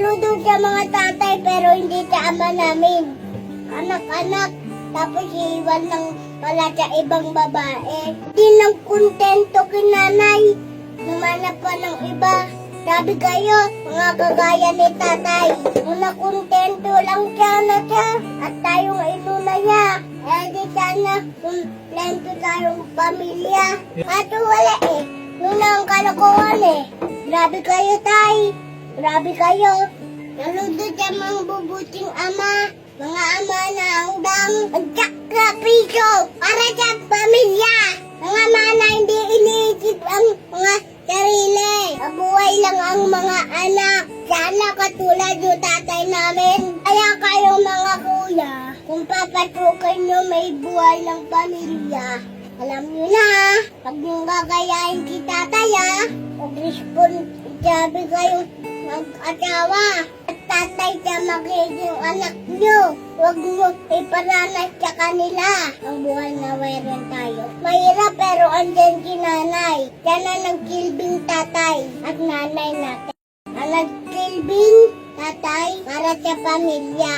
Ludo siya mga tatay pero hindi siya ama namin. Anak-anak. Tapos iiwan lang pala sa ibang babae. Di nang kontento kinanay. Numanap pa ng iba. Sabi kayo, mga kagaya ni tatay. Una kontento lang siya na siya. At tayong inuna niya. Eh di sana kontento tayong pamilya. Kaso wala eh. Yun ang kalokohan eh. Grabe kayo tay. Grabe kayo. Naludo siya mga bubuting ama. Mga ama na hanggang magkakrapiso para sa pamilya. Mga ama na hindi iniisip ang mga sarili. Mabuhay lang ang mga anak. Sana katulad yung tatay namin. Kaya kayo mga kuya, kung papatukan nyo may buhay ng pamilya. Alam nyo na, pag yung gagayahin si tatay responsabi kayo mag-asawa. At tatay siya magiging anak nyo. Huwag nyo iparanas sa kanila. Ang buhay na mayroon tayo. Mahirap pero andyan si nanay. Siya na nagsilbing tatay at nanay natin. Ang nagsilbing tatay para sa pamilya.